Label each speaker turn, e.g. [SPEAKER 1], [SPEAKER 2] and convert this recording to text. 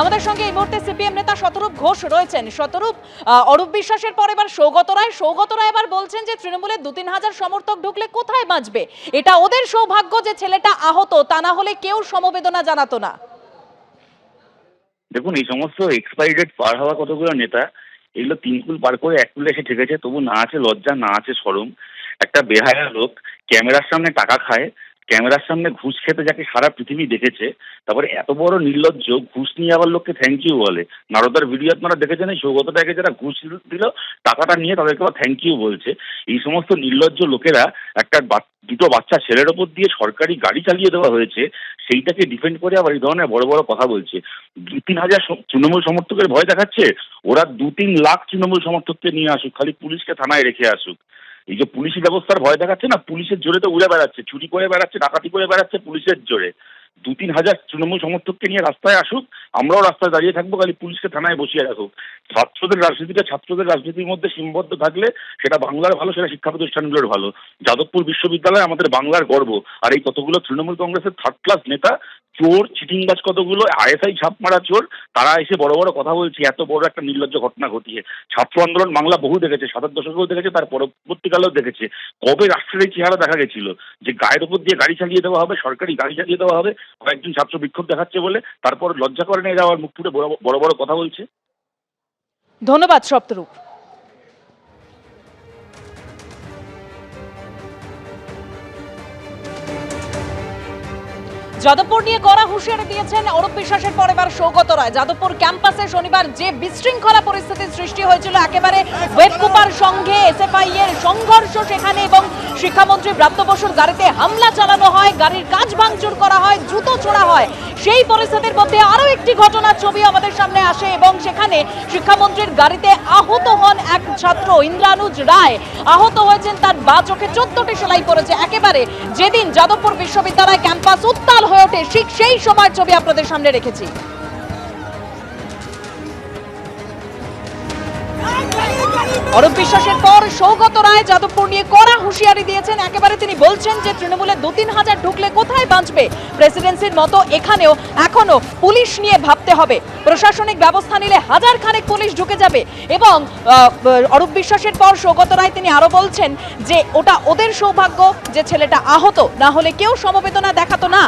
[SPEAKER 1] আমাদের সঙ্গে এই মুহূর্তে সিপিএম নেতা শতরূপ ঘোষ রয়েছেন। শতরূপ অরূপ বিশ্বাসের পর এবার সৌগত রায়। সৌগত রায় এবার বলছেন যে তৃণমূলের দু তিন হাজার সমর্থক ঢুকলে কোথায় বাঁচবে? এটা ওদের সৌভাগ্য যে ছেলেটা আহত, তা না হলে কেউ সমবেদনা জানাতো না।
[SPEAKER 2] দেখুন, এই সমস্ত এক্সপায়ারি ডেট পার হওয়া কতগুলো নেতা, এগুলো তিন কুল পার করে এক কুলে এসে ঠেকেছে। তবু না আছে লজ্জা, না আছে সরম একটা বেহায়া লোক, ক্যামেরার সামনে টাকা খায়। ক্যামেরার সামনে ঘুষ খেতে যাকে সারা পৃথিবী দেখেছে, তারপরে এত বড় নির্লজ্জ ঘুষ নিয়ে আবার লোককে থ্যাংক ইউ বলে। নারদার ভিডিও আপনারা দেখেছেন, এই সৌগতটাকে যারা ঘুষ দিল, টাকাটা নিয়ে তাদেরকে আবার থ্যাংক ইউ বলছে। এই সমস্ত নির্লজ্জ লোকেরা একটা দুটো বাচ্চা ছেলের ওপর দিয়ে সরকারি গাড়ি চালিয়ে দেওয়া হয়েছে, সেইটাকে ডিফেন্ড করে আবার এই ধরনের বড় বড় কথা বলছে। দু, তিন হাজার তৃণমূল সমর্থকের ভয় দেখাচ্ছে? ওরা দু, তিন লাখ তৃণমূল সমর্থককে নিয়ে আসুক, খালি পুলিশকে থানায় রেখে আসুক। এই যে পুলিশি ব্যবস্থার ভয় দেখাচ্ছে না? পুলিশের জোরে তো উড়ে বেড়াচ্ছে, চুরি করে বেড়াচ্ছে, ডাকাতি করে বেড়াচ্ছে পুলিশের জোরে। দু তিন হাজার তৃণমূল সমর্থককে নিয়ে রাস্তায় আসুক, আমরাও রাস্তায় দাঁড়িয়ে থাকব, খালি পুলিশকে থানায় বসিয়ে রাখুক ছাত্রদের রাজনীতিটা ছাত্রদের রাজনীতির মধ্যে সীমাবদ্ধ থাকলে সেটা বাংলার ভালো, সেটা শিক্ষা প্রতিষ্ঠানগুলোর ভালো। যাদবপুর বিশ্ববিদ্যালয় আমাদের বাংলার গর্ব। আর এই কতগুলো তৃণমূল কংগ্রেসের থার্ড ক্লাস নেতা, চোর, চিটিংবাজ কতগুলো, আইএসআই ছাপ মারা চোর, তারা এসে বড় বড় কথা বলছে, এত বড় একটা নির্লজ্জ ঘটনা ঘটিয়ে। ছাত্র আন্দোলন বাংলা বহু দেখেছে সাতার দশকেও দেখেছে, তার পরবর্তীকালেও দেখেছে। কবে রাষ্ট্রের এই চেহারা দেখা গেছিল? যে গায়ের উপর দিয়ে গাড়ি চালিয়ে দেওয়া হবে, সরকারি গাড়ি চালিয়ে দেওয়া হবে কয়েকজন ছাত্র বিক্ষোভ দেখাচ্ছে বলে তারপর লজ্জা করে নিয়ে যাওয়ার মুখ ফুটে বড় বড় কথা বলছে।
[SPEAKER 1] ধন্যবাদ সপ্তরূপ। যাদবপুর নিয়ে কড়া হুঁশিয়ারি দিয়েছেন অরূপ বিশ্বাসের পর এবার সৌগত রায়। যাদবপুর ক্যাম্পাসে শনিবার যে বিশৃঙ্খলা পরিস্থিতির সৃষ্টি হয়েছিল, একেবারে ওয়েবকুপার সঙ্গে এসএফআই এর সংঘর্ষ সেখানে এবং শিক্ষামন্ত্রী ব্রাত্য বসুর গাড়িতে হামলা চালানো হয়, গাড়ির কাজ ভাঙচুর করা হয়, জুতো ছোড়া হয়। সেই পরিস্থিতির মধ্যে আরও একটি ঘটনার ছবি আমাদের সামনে আসে এবং সেখানে শিক্ষামন্ত্রীর গাড়িতে আহত হন এক ছাত্র, ইন্দ্রানুজ রায়। আহত হয়েছেন তার বা চোখে চোদ্দটি সেলাই পড়েছে। একেবারে যেদিন যাদবপুর বিশ্ববিদ্যালয় ক্যাম্পাস উত্তাল হয়ে ওঠে ঠিক সেই সময়ের ছবি আপনাদের সামনে রেখেছি। অরূপ বিশ্বাসের পর সৌগত রায় যাদবপুর নিয়ে কড়া হুঁশিয়ারি দিয়েছেন। একেবারে তিনি বলছেন যে তৃণমূলে দু তিন হাজার ঢুকলে কোথায় বাঁচবে? প্রেসিডেন্সির মতো এখানেও এখনও পুলিশ নিয়ে ভাবতে হবে। প্রশাসনিক ব্যবস্থা নিলে হাজার খানেক পুলিশ ঢুকে যাবে এবং অরূপ বিশ্বাসের পর সৌগত রায় তিনি আরও বলছেন যে ওটা ওদের সৌভাগ্য যে ছেলেটা আহত, না হলে কেউ সমবেদনা দেখাতো না।